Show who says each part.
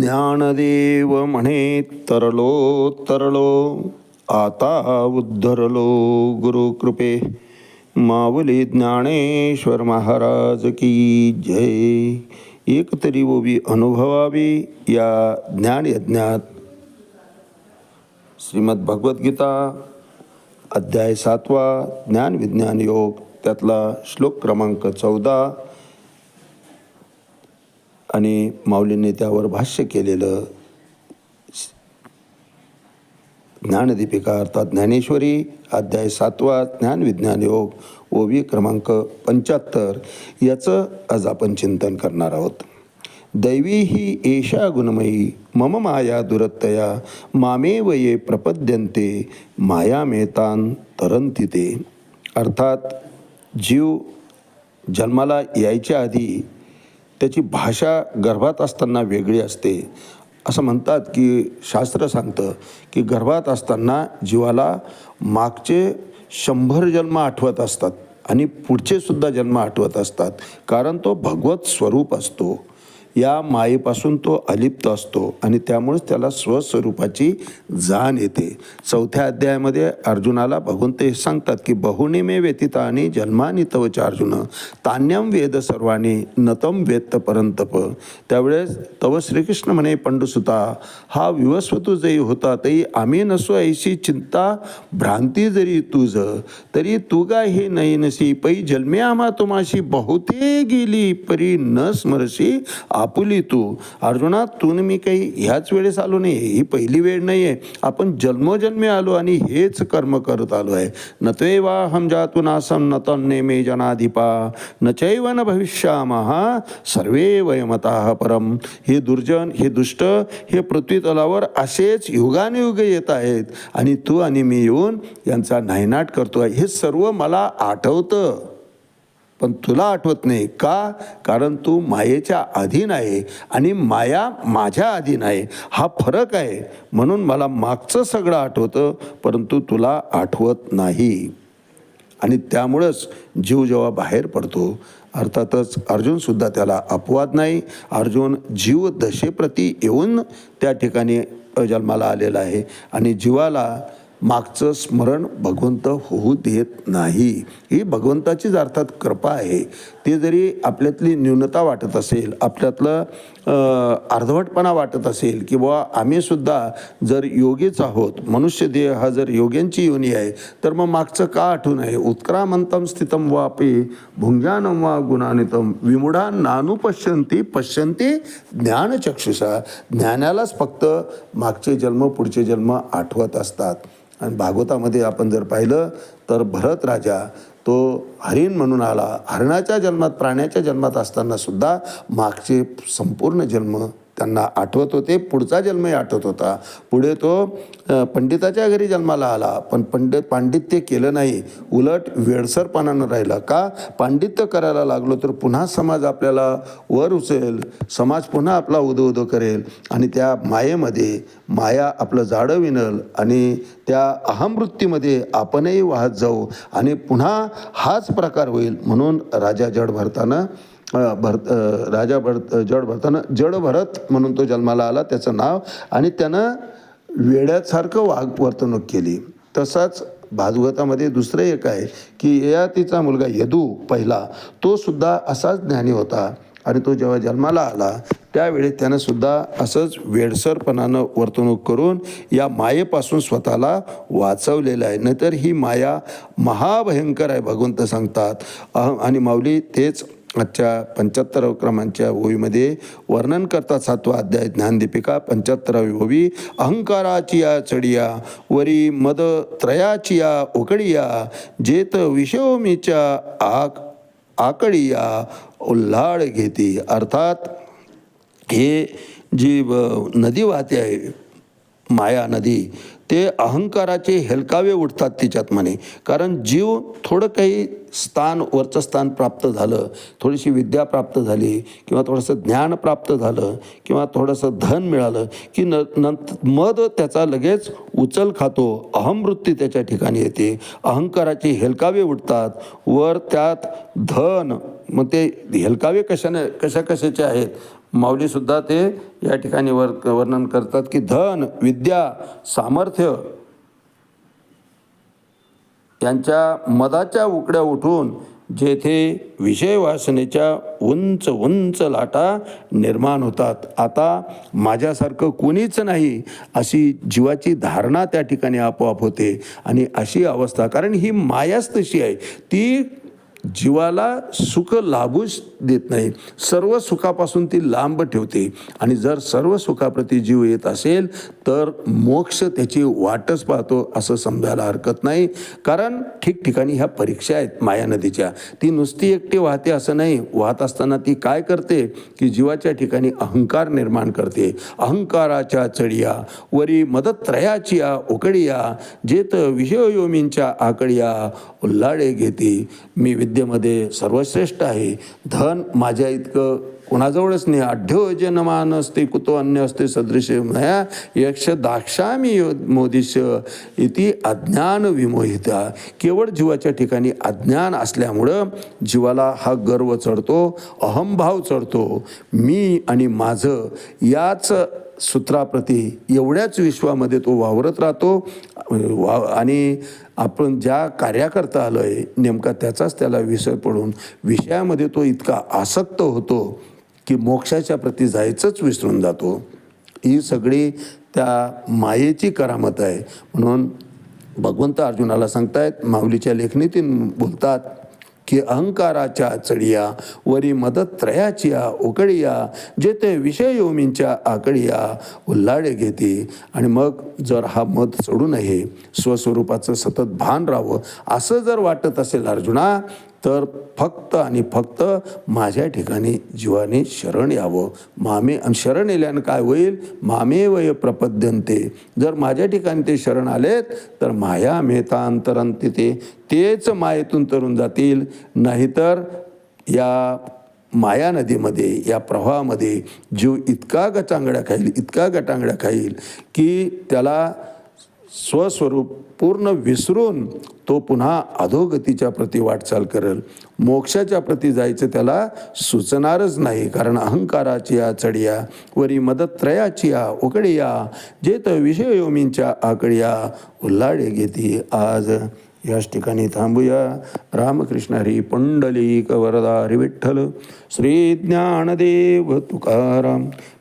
Speaker 1: ज्ञानदेव म्हणे तरलो तरलो आता उद्धरलो गुरुकृपे। माऊली ज्ञानेश्वर महाराज की जय। एक तरी ओवी अनुभवावी या ज्ञानयज्ञात श्रीमद भगवद्गीता अध्याय सातवा ज्ञान विज्ञान योग त्यातला श्लोक क्रमांक चौदा। आणि माऊलींनी त्यावर भाष्य केलेलं ज्ञानदीपिका अर्थात ज्ञानेश्वरी अध्याय सातवा ज्ञान विज्ञान योग ओवी क्रमांक पंच्याहत्तर याचं आज आपण चिंतन करणार आहोत. दैवी ही एषा गुणमयी मम माया दुरत्तया मामेव ये प्रपद्यंते माया मेतान तरंती ते अर्थात जीव जन्माला यायच्या आधी त्याची भाषा गर्भात असताना वेगळी असते. असं म्हणतात की शास्त्र सांगतं की गर्भात असताना जीवाला मागचे शंभर जन्म आठवत असतात आणि पुढचे सुद्धा जन्म आठवत असतात. कारण तो भगवत स्वरूप असतो. या मायेपासून तो अलिप्त असतो आणि त्यामुळेच त्याला स्वस्वरूपाची जाण येते. चौथ्या अध्यायामध्ये अर्जुनाला भगवंत हे सांगतात की बहुने मे आणि जन्मानी तवच अर्जुन तान्यम वेद सर्वाणी नतम वेत्त परंतप त्यावेळेस तव श्रीकृष्ण म्हणे पंडुसुता हा विवस्व जरी होता तरी आम्ही नसो ऐशी चिंता भ्रांती जरी तुझ तरी तू काय हे नाही नसी पै जन्मे आम्हा तुम्हाशी बहुते गेली परी न स्मरशी आपुली तू. अर्जुना तू मी काही ह्याच वेळेस आलो नाही. ही पहिली वेळ नाही आहे आपण जन्मोजन्मी आलो आणि हेच कर्म करत आलो आहे. न त्वेवा हम जातु न मे जनाधिपा. न चैव न भविष्यामहा सर्वे वयमता परम. हे दुर्जन हे दुष्ट हे पृथ्वीतलावर असेच युगानुयुग येत आहेत. आणि तू आणि मी येऊन यांचा नायनाट करतो आहे हे सर्व मला आठवतं. पण तुला आठवत नाही का? कारण तू मायेच्या अधीन आहे आणि माया माझ्या अधीन आहे. हा फरक आहे. म्हणून मला मागचं सगळं आठवतं परंतु तुला आठवत नाही. आणि त्यामुळंच जीव जेव्हा बाहेर पडतो अर्थातच अर्जुनसुद्धा त्याला अपवाद नाही. अर्जुन जीव दशेप्रती येऊन त्या ठिकाणी जन्माला आलेला आहे. आणि जीवाला मागचं स्मरण भगवंत होऊ देत नाही. ही भगवंताचीच अर्थात कृपा आहे. ते जरी आपल्यातली न्यूनता वाटत असेल आपल्यातलं अर्धवटपणा वाटत असेल की बुवा आम्ही सुद्धा जर योगीच आहोत मनुष्य देह हा जर योग्यांची योनी आहे तर मग मागचं का आठवू नये? उत्क्रामंतम स्थितम अपि भुंजानम वा गुणानितम विमुढा नानुपश्यंती पश्यंती ज्ञानचक्षुषा. ज्ञानालाच फक्त मागचे जन्म पुढचे जन्म आठवत असतात. आणि भागवतामध्ये आपण जर पाहिलं तर भरत राजा तो हरिण म्हणून आला. हरणाच्या जन्मात प्राण्याच्या जन्मात असताना सुद्धा मागचे संपूर्ण जन्म त्यांना आठवत होते. पुढचा जन्मही आठवत होता. पुढे तो पंडिताच्या घरी जन्माला आला. पण पंडित पांडित्य केलं नाही. उलट वेडसरपणानं राहिलं. का? पांडित्य करायला लागलो तर पुन्हा समाज आपल्याला वर उचेल समाज पुन्हा आपला उदो उदो करेल. आणि त्या मायेमध्ये माया आपलं जाडं विणल. आणि त्या अहमवृत्तीमध्ये आपणही वाहत जाऊ. आणि पुन्हा हाच प्रकार होईल म्हणून राजा जड भारतानं भरत राजा भरत जड भरताना जड भरत म्हणून तो जन्माला आला त्याचं नाव. आणि त्यानं वेड्यासारखं वाघ वर्तणूक केली. तसाच भागवतामध्ये दुसरं एक आहे की ययातीचा मुलगा यदू पहिला तो सुद्धा असाच ज्ञानी होता. आणि तो जेव्हा जन्माला आला त्यावेळी त्यानं सुद्धा असंच वेडसरपणानं वर्तणूक करून या मायेपासून स्वतःला वाचवलेलं आहे. नाहीतर ही माया महाभयंकर आहे भगवंत सांगतात. अहम आणि माऊली तेच आजच्या पंच्याहत्तर क्रमांच्या ओवीमध्ये वर्णन करतात सातवा अध्याय ज्ञानदीपिका पंच्याहत्तरावी ओवी अहंकाराची या चढिया वरी मद त्रयाची या उकडिया जेत विषोमीच्या आक आकडिया उल्हाड घेते. अर्थात हे जी नदी वाहते आहे. माया नदी ते अहंकाराचे हेलकावे उठतात तिच्यात म्हणे. कारण जीव थोडं काही स्थान वरचं स्थान प्राप्त झालं थोडीशी विद्या प्राप्त झाली किंवा थोडंसं ज्ञान प्राप्त झालं किंवा थोडंसं धन मिळालं की न नंतर मद त्याचा लगेच उचल खातो अहमवृत्ती त्याच्या ठिकाणी येते. अहंकाराचे हेलकावे उठतात वर त्यात धन मग ते हेलकावे कशाने कशा कशाचे आहेत? माऊलीसुद्धा ते या ठिकाणी वर वर्णन करतात की धन विद्या सामर्थ्य यांच्या मदाच्या उकड्या उठून जेथे विषय वासनेच्या उंच उंच लाटा निर्माण होतात. आता माझ्यासारखं कोणीच नाही अशी जीवाची धारणा त्या ठिकाणी आपोआप होते आणि अशी अवस्था. कारण ही मायाच तशी आहे. ती जीवाला सुख लाभूच देत नाही. सर्व सुखापासून ती लांब ठेवते. आणि जर सर्व सुखाप्रती जीव येत असेल तर मोक्ष त्याची वाटच पाहतो असं समजायला हरकत नाही. कारण ठिकठिकाणी ह्या परीक्षा आहेत माया नदीच्या. ती नुसती एकटी वाहते असं नाही. वाहत असताना ती काय करते? की जीवाच्या ठिकाणी अहंकार निर्माण करते. अहंकाराच्या चढिया वरी मदत्रयाची या उकडिया जेत विषयोमींच्या आकडिया उल्लाडे घेते. मी विद्येमध्ये सर्वश्रेष्ठ आहे. धन माझ्या इतकं कोणाजवळच नाही. आढ्यो जनमान असते कुतो अन्य असते सदृश मया यक्ष दाक्षामी मोदिश इति अज्ञान विमोहिता. केवळ जीवाच्या ठिकाणी अज्ञान असल्यामुळं जीवाला हा गर्व चढतो अहंभाव चढतो. मी आणि माझं याच सूत्राप्रती एवढ्याच विश्वामध्ये तो वावरत राहतो. वा आणि आपण ज्या कार्याकरता आलो आहे नेमका त्याचाच त्याला विषय पडून विषयामध्ये तो इतका आसक्त होतो की मोक्षाच्या प्रती जायचंच विसरून जातो. ही सगळी त्या मायेची करामत आहे. म्हणून भगवंत अर्जुनाला सांगतायत माऊलीच्या लेखणीतून बोलतात की अहंकाराच्या चढिया वरी मदत त्रयाचिया उकडिया जेथे विषयोमींच्या आकडिया उल्लाडे घेते. आणि मग जर हा मत सोडू नये स्वस्वरूपाचं सतत भान राहावं असं जर वाटत असेल अर्जुना तर फक्त आणि फक्त माझ्या ठिकाणी जीवाने शरण यावं. मामे आणि शरण येल्यानं काय होईल? मामे वय प्रपद्यंते जर माझ्या ठिकाणी ते शरण आलेत तर माया मेहता अंतरंती ते. तेच मायेतून तरून जातील. नाहीतर या माया नदीमध्ये या प्रवाहामध्ये जीव इतका गटांगड्या खाईल इतका गटांगड्या खाईल की त्याला स्वस्वरूप पूर्ण विसरून तो पुन्हा अधोगतीच्या प्रती वाटचाल करेल. मोक्षाच्या प्रती जायचं त्याला सुचणारच नाही कारण अहंकाराची या चढिया वरी मदत्रयाची या उकडिया जे तर विषयोमींच्या आकडिया उल्लाडे घेती आज. याच ठिकाणी थांबूया. रामकृष्ण हरी पुंडलिक वरदा हरी विठ्ठल श्री ज्ञानदेव तुकाराम.